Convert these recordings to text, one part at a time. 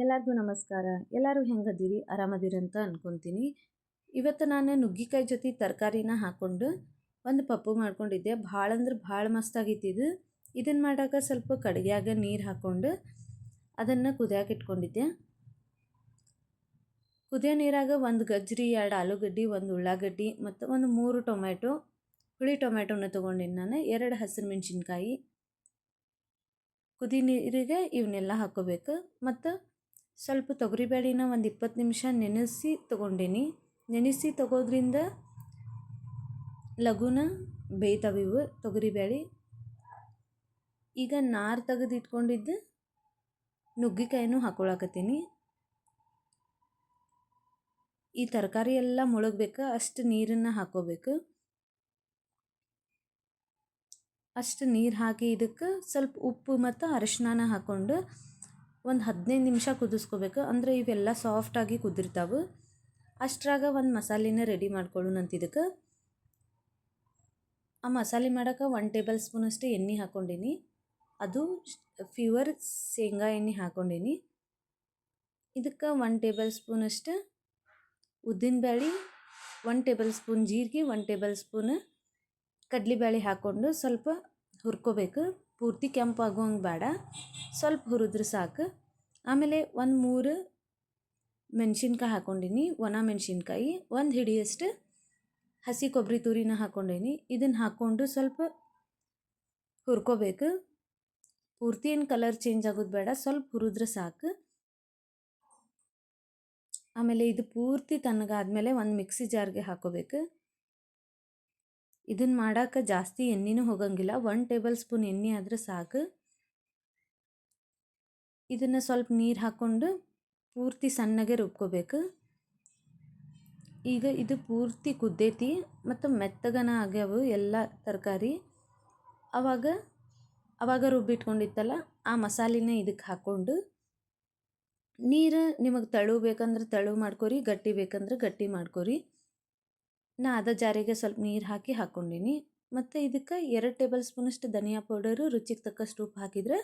ಎಲ್ಲರಿಗೂ ನಮಸ್ಕಾರ. ಎಲ್ಲರೂ ಹೆಂಗದಿರಿ? ಆರಾಮದಿರಿ ಅಂತ ಅನ್ಕೊತೀನಿ. ಇವತ್ತು ನಾನು ನುಗ್ಗಿಕಾಯಿ ಜೊತೆ ತರಕಾರಿನ ಹಾಕ್ಕೊಂಡು ಒಂದು ಪಪ್ಪು ಮಾಡ್ಕೊಂಡಿದ್ದೆ. ಭಾಳ ಅಂದ್ರೆ ಭಾಳ ಮಸ್ತಾಗಿತ್ತು ಇದು. ಇದನ್ನು ಮಾಡಾಕ ಸ್ವಲ್ಪ ಕಡಿಗೆಯಾಗ ನೀರು ಹಾಕ್ಕೊಂಡು ಅದನ್ನು ಕುದಿಯಾಕೆ ಇಟ್ಕೊಂಡಿದ್ದೆ. ಕುದಿಯೋ ನೀರಾಗ ಒಂದು ಗಜ್ಜರಿ ಎರಡು ಆಲೂಗಡ್ಡೆ, ಒಂದು ಉಳ್ಳಾಗಡ್ಡಿ ಮತ್ತು ಒಂದು ಮೂರು ಟೊಮ್ಯಾಟೊ, ಹುಳಿ ಟೊಮ್ಯಾಟೊನ ತೊಗೊಂಡಿನಿ ನಾನು. ಎರಡು ಹಸಿರು ಮೆಣಸಿನ್ಕಾಯಿ. ಕುದಿ ನೀರಿಗೆ ಇವನ್ನೆಲ್ಲ ಹಾಕ್ಕೋಬೇಕು ಮತ್ತು ಸ್ವಲ್ಪ ತೊಗರಿಬೇಳೆನ ಒಂದು ಇಪ್ಪತ್ತು ನಿಮಿಷ ನೆನೆಸಿ ತೊಗೊಂಡೀನಿ. ನೆನೆಸಿ ತಗೋದ್ರಿಂದ ಲಘುನ ಬೇಯ್ತಾವೆ ಇವು ತೊಗರಿಬೇಳೆ ಈಗ ನಾರು ತೆಗೆದಿಟ್ಕೊಂಡಿದ್ದು ನುಗ್ಗಿಕಾಯಿನೂ ಹಾಕೊಳಕತ್ತೀನಿ. ಈ ತರಕಾರಿ ಎಲ್ಲ ಮುಳುಗಬೇಕು, ಅಷ್ಟು ನೀರನ್ನು ಹಾಕೋಬೇಕು. ಅಷ್ಟು ನೀರು ಹಾಕಿ ಇದಕ್ಕೆ ಸ್ವಲ್ಪ ಉಪ್ಪು ಮತ್ತು ಅರಿಶಿನ ಹಾಕ್ಕೊಂಡು ಒಂದು ಹದಿನೈದು ನಿಮಿಷ ಕುದಿಸ್ಕೋಬೇಕು. ಅಂದರೆ ಇವೆಲ್ಲ ಸಾಫ್ಟಾಗಿ ಕುದಿರ್ತಾವೆ. ಅಷ್ಟರಾಗ ಒಂದು ಮಸಾಲೆನ ರೆಡಿ ಮಾಡ್ಕೊಳ್ಳೋಣಂತ ಇದಕ್ಕೆ. ಆ ಮಸಾಲೆ ಮಾಡೋಕೆ ಒನ್ ಟೇಬಲ್ ಸ್ಪೂನ್ ಅಷ್ಟೇ ಎಣ್ಣೆ ಹಾಕ್ಕೊಂಡೀನಿ ಅದು ಫ್ಯೂವರ್ ಶೇಂಗಾ ಎಣ್ಣೆ ಹಾಕ್ಕೊಂಡೀನಿ ಇದಕ್ಕೆ ಒನ್ ಟೇಬಲ್ ಸ್ಪೂನ್ ಅಷ್ಟು ಉದ್ದಿನಬೇಳೆ ಒನ್ ಟೇಬಲ್ ಸ್ಪೂನ್ ಜೀರಿಗೆ ಒನ್ ಟೇಬಲ್ ಸ್ಪೂನ್ ಕಡಲೆಬೇಳೆ ಹಾಕ್ಕೊಂಡು ಸ್ವಲ್ಪ ಹುರ್ಕೋಬೇಕು. ಪೂರ್ತಿ ಕೆಂಪಾಗುವಂಗೆ ಬೇಡ. ಸ್ವಲ್ಪ ಹುರಿದ್ರೆ ಸಾಕು. ಆಮೇಲೆ ಒಂದು ಮೂರು ಮೆಣಸಿನ್ಕಾಯಿ ಹಾಕ್ಕೊಂಡೀನಿ ಒಣ ಮೆಣಸಿನ್ಕಾಯಿ, ಒಂದು ಹಿಡಿಯಷ್ಟು ಹಸಿ ಕೊಬ್ಬರಿ ತುರಿನ ಹಾಕ್ಕೊಂಡೀನಿ ಇದನ್ನು ಹಾಕ್ಕೊಂಡು ಸ್ವಲ್ಪ ಹುರ್ಕೋಬೇಕು. ಪೂರ್ತಿ ಏನು ಕಲರ್ ಚೇಂಜ್ ಆಗೋದು ಬೇಡ. ಸ್ವಲ್ಪ ಹುರಿದ್ರೆ ಸಾಕು. ಆಮೇಲೆ ಇದು ಪೂರ್ತಿ ತಣ್ಣಗಾದ್ಮೇಲೆ ಒಂದು ಮಿಕ್ಸಿ ಜಾರ್ಗೆ ಹಾಕೋಬೇಕು. ಇದನ್ನು ಮಾಡೋಕೆ ಜಾಸ್ತಿ ಎಣ್ಣೆನೂ ಹೋಗಂಗಿಲ್ಲ. ಒನ್ ಟೇಬಲ್ ಸ್ಪೂನ್ ಎಣ್ಣೆ ಆದರೆ ಸಾಕು. ಇದನ್ನು ಸ್ವಲ್ಪ ನೀರು ಹಾಕ್ಕೊಂಡು ಪೂರ್ತಿ ಸಣ್ಣಗೆ ರುಬ್ಕೋಬೇಕು. ಈಗ ಇದು ಪೂರ್ತಿ ಕುದ್ದೈತಿ ಮತ್ತು ಮೆತ್ತಗನ ಆಗ್ಯಾವು ಎಲ್ಲ ತರಕಾರಿ. ಆವಾಗ ಆವಾಗ ರುಬ್ಬಿಟ್ಕೊಂಡಿತ್ತಲ್ಲ ಆ ಮಸಾಲಿನ ಇದಕ್ಕೆ ಹಾಕ್ಕೊಂಡು ನೀರು ನಿಮಗೆ ತಳು ಬೇಕಂದ್ರೆ ತಳು ಮಾಡ್ಕೊರಿ, ಗಟ್ಟಿ ಬೇಕಂದ್ರೆ ಗಟ್ಟಿ ಮಾಡ್ಕೊರಿ. ನಾ ಅದ ಜಾರಿಗೆ ಸ್ವಲ್ಪ ನೀರು ಹಾಕಿ ಹಾಕ್ಕೊಂಡೀನಿ ಮತ್ತು ಇದಕ್ಕೆ ಎರಡು ಟೇಬಲ್ ಸ್ಪೂನಷ್ಟು ಧನಿಯಾ ಪೌಡರು, ರುಚಿಗೆ ತಕ್ಕಷ್ಟು ಉಪ್ಪು ಹಾಕಿದ್ರೆ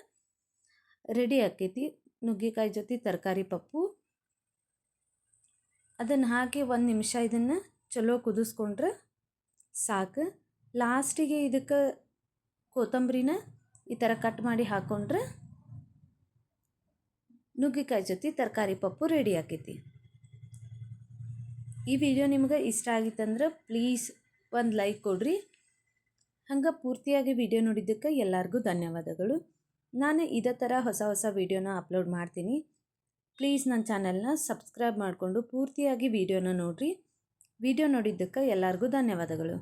ರೆಡಿ ಆಕೈತಿ. ನುಗ್ಗೆಕಾಯಿ ಜೊತೆ ತರಕಾರಿ ಪಪ್ಪು. ಅದನ್ನು ಹಾಕಿ ಒಂದು ನಿಮಿಷ ಇದನ್ನು ಚಲೋ ಕುದಿಸ್ಕೊಂಡ್ರೆ ಸಾಕು. ಲಾಸ್ಟಿಗೆ ಇದಕ್ಕೆ ಕೊತ್ತಂಬರಿನ ಈ ಥರ ಕಟ್ ಮಾಡಿ ಹಾಕ್ಕೊಂಡ್ರೆ ನುಗ್ಗೆಕಾಯಿ ಜೊತೆ ತರಕಾರಿ ಪಪ್ಪು ರೆಡಿ ಆಕೈತಿ. ಈ ವಿಡಿಯೋ ನಿಮ್ಗೆ ಇಷ್ಟ ಆಗಿತ್ತಂದ್ರೆ ಪ್ಲೀಸ್ ಒಂದು ಲೈಕ್ ಕೊಡ್ರಿ. ಹಂಗೆ ಪೂರ್ತಿಯಾಗಿ ವಿಡಿಯೋ ನೋಡಿದ್ದಕ್ಕೆ ಎಲ್ಲರಿಗೂ ಧನ್ಯವಾದಗಳು. ನಾನು ಇದೇ ಥರ ಹೊಸ ಹೊಸ ವಿಡಿಯೋನ ಅಪ್ಲೋಡ್ ಮಾಡ್ತೀನಿ. ಪ್ಲೀಸ್ ನನ್ನ ಚಾನೆಲ್ನ ಸಬ್ಸ್ಕ್ರೈಬ್ ಮಾಡಿಕೊಂಡು ಪೂರ್ತಿಯಾಗಿ ವಿಡಿಯೋನ ನೋಡಿರಿ. ವಿಡಿಯೋ ನೋಡಿದ್ದಕ್ಕೆ ಎಲ್ಲರಿಗೂ ಧನ್ಯವಾದಗಳು.